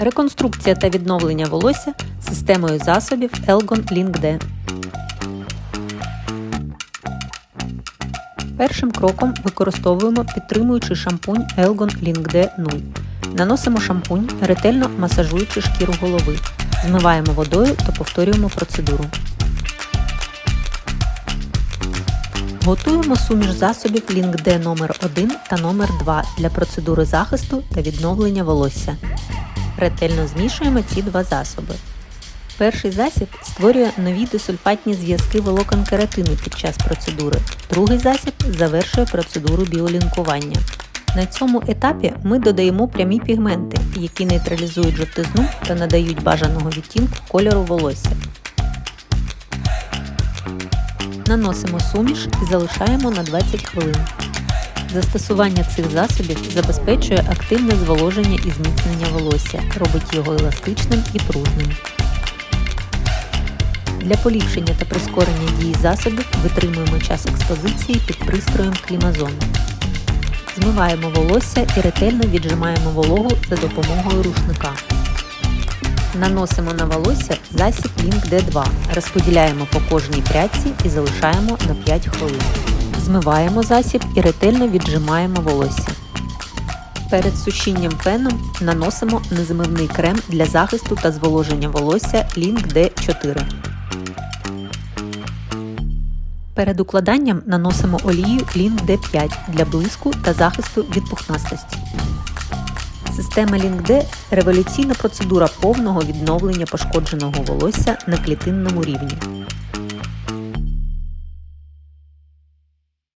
Реконструкція та відновлення волосся системою засобів Elgon Link D. Першим кроком використовуємо підтримуючий шампунь Elgon Link D 0. Наносимо шампунь, ретельно масажуючи шкіру голови. Змиваємо водою та повторюємо процедуру. Готуємо суміш засобів Link D номер 1 та номер 2 для процедури захисту та відновлення волосся. Ретельно змішуємо ці два засоби. Перший засіб створює нові дисульфатні зв'язки волокон кератину під час процедури. Другий засіб завершує процедуру біолінкування. На цьому етапі ми додаємо прямі пігменти, які нейтралізують жовтизну та надають бажаного відтінку кольору волосся. Наносимо суміш і залишаємо на 20 хвилин. Застосування цих засобів забезпечує активне зволоження і зміцнення волосся, робить його еластичним і пружним. Для поліпшення та прискорення дії засобів витримуємо час експозиції під пристроєм клімазон. Змиваємо волосся і ретельно віджимаємо вологу за допомогою рушника. Наносимо на волосся засіб Link D2, розподіляємо по кожній прядці і залишаємо на 5 хвилин. Змиваємо засіб і ретельно віджимаємо волосся. Перед сушінням феном наносимо незмивний крем для захисту та зволоження волосся Link D4. Перед укладанням наносимо олію Link D5 для блиску та захисту від пухнастості. Система LinkD – революційна процедура повного відновлення пошкодженого волосся на клітинному рівні.